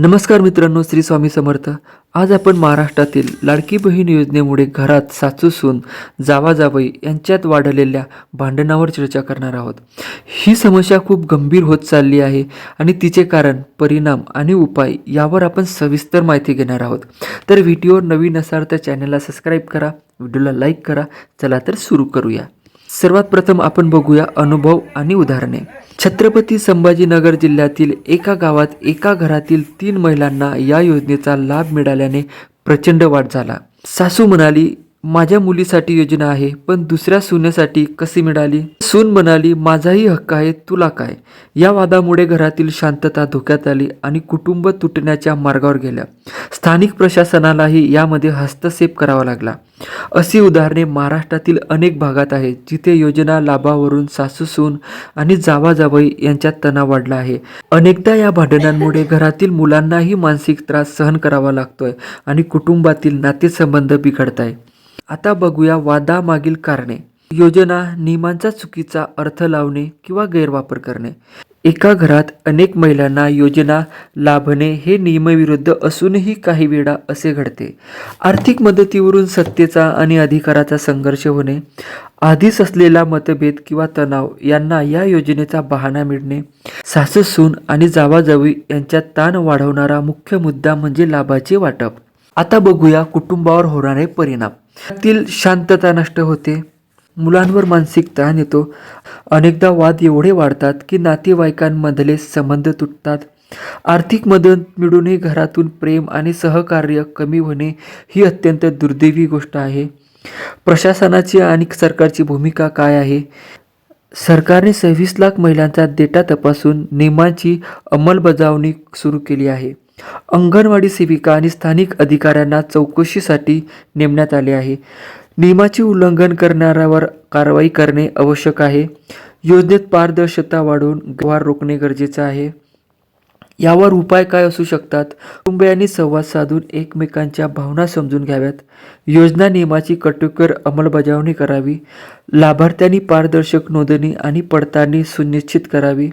नमस्कार मित्रांनो श्री स्वामी समर्थ. आज आपण महाराष्ट्रातील लाडकी बहीण योजनेमुळे घरात सासू सून जावा जावई यांच्यात वाढलेल्या भांडणावर चर्चा करणार आहोत. ही समस्या खूप गंभीर होत चालली आहे आणि तिचे कारण परिणाम आणि उपाय यावर आपण सविस्तर माहिती घेणार आहोत. तर व्हिडिओ नवीन असाल तर चॅनलला सबस्क्राईब करा व्हिडिओला लाईक करा चला तर सुरू करूया. सर्वात प्रथम आपण बघूया अनुभव आणि उदाहरणे. छत्रपती संभाजीनगर जिल्ह्यातील एका गावात एका घरातील तीन महिलांना या योजनेचा लाभ मिळाल्याने प्रचंड वाढ झाला. सासू म्हणाली माझ्या मुलीसाठी योजना आहे पण दुसऱ्या सुनेसाठी कशी मिळाली? सून म्हणाली माझाही हक्क आहे तुला काय? या वादामुळे घरातील शांतता धोक्यात आली आणि कुटुंब तुटण्याच्या मार्गावर गेल्या. स्थानिक प्रशासनालाही यामध्ये हस्तक्षेप करावा लागला. अशी उदाहरणे महाराष्ट्रातील अनेक भागात आहेत जिथे योजना लाभावरून सासू सून आणि जावाजावई यांच्यात तणाव वाढला आहे. अनेकदा या भांडणांमुळे घरातील मुलांनाही मानसिक त्रास सहन करावा लागतोय आणि कुटुंबातील नातेसंबंध बिघडत आहे आता बघूया वादामागील कारणे. योजना नियमांचा चुकीचा अर्थ लावणे किंवा गैरवापर करणे. एका घरात अनेक महिलांना योजना लाभणे हे नियमविरुद्ध असूनही काही वेळा असे घडते. आर्थिक मदतीवरून सत्तेचा आणि अधिकाराचा संघर्ष होणे आधीच असलेला मतभेद किंवा तणाव यांना या योजनेचा बहाणा मिळणे सासू सून आणि जावाजावी यांच्या ताण वाढवणारा मुख्य मुद्दा म्हणजे लाभाचे वाटप. आता बघूया कुटुंबावर होणारे परिणाम. त्यातील शांतता नष्ट होते. मुलांवर मानसिक ताण येतो. अनेकदा वाद एवढे वाढतात की नातेवाईकांमधले संबंध तुटतात. आर्थिक मदत मिळूनही घरातून प्रेम आणि सहकार्य कमी होणे ही अत्यंत दुर्दैवी गोष्ट आहे. प्रशासनाची आणि सरकारची भूमिका काय आहे? सरकारने सव्वीस लाख महिलांचा डेटा तपासून नियमांची अंमलबजावणी सुरू केली आहे. अंगणवाडी सेविका आणि स्थानिक अधिकाऱ्यांना चौकशीसाठी नेमण्यात आले आहे. नियमाचे उल्लंघन करणाऱ्यावर कारवाई करणे आवश्यक आहे. योजनेत पारदर्शकता वाढवून व्यवहार रोखणे गरजेचे आहे. यावर उपाय काय असू शकतात? कुटुंबियांनी संवाद साधून एकमेकांच्या भावना समजून घ्याव्यात. योजना नियमाची कटोकर अंमलबजावणी करावी. लाभार्थ्यांनी पारदर्शक नोंदणी आणि पडताळणी सुनिश्चित करावी.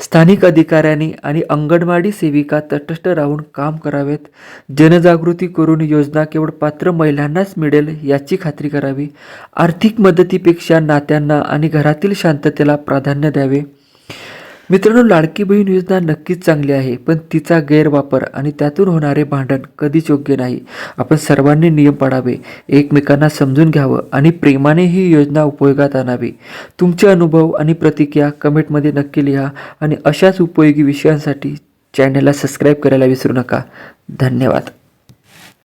स्थानिक अधिकाऱ्यांनी आणि अंगणवाडी सेविका तटस्थ राहून काम करावेत. जनजागृती करून योजना केवळ पात्र महिलांनाच मिळेल याची खात्री करावी. आर्थिक मदतीपेक्षा नात्यांना आणि घरातील शांततेला प्राधान्य द्यावे. मित्रांनो लाडकी बहीण योजना नक्कीच चांगली आहे पण तिचा गैरवापर आणि त्यातून होणारे भांडण कधीच योग्य नाही. आपण सर्वांनी नियम पाळावे एकमेकांना समजून घ्यावं आणि प्रेमाने ही योजना उपयोगात आणावी. तुमचे अनुभव आणि प्रतिक्रिया कमेंटमध्ये नक्की लिहा आणि अशाच उपयोगी विषयांसाठी चॅनलला सबस्क्राईब करायला विसरू नका. धन्यवाद.